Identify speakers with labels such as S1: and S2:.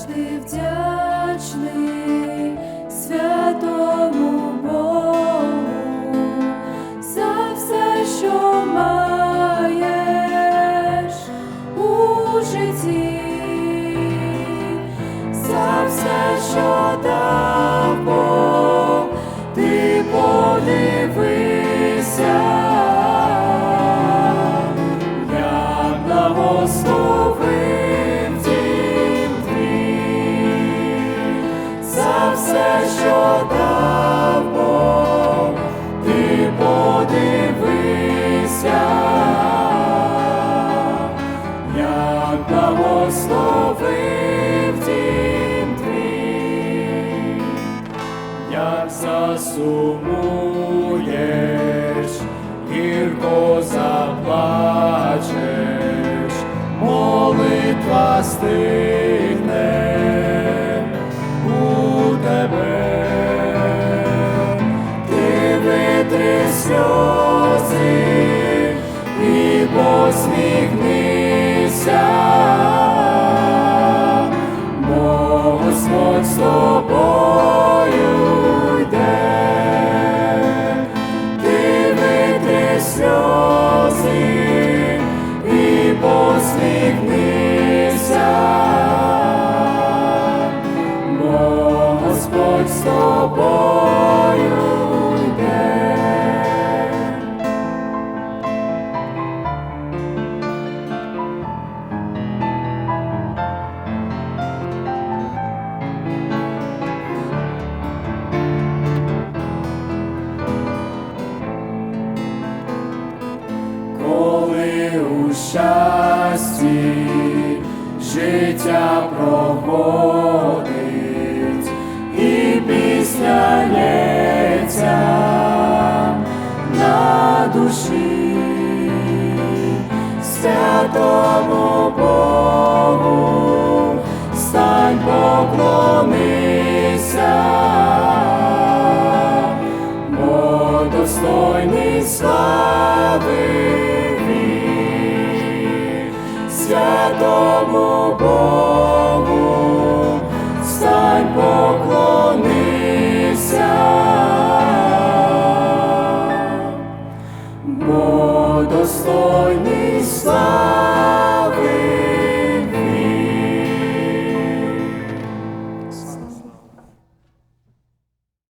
S1: завжди вдячний святому Богу за все, що маєш у житті, за все, що. Засумуєш, гірко заплачеш, молитва стигне у тебе, ти витри сльози і посміхнися, з тобою йде. щасті життя проходить, святому Богу, стань поклонися. Бо достойний слави святому Богу, стань поклонися, бо достойний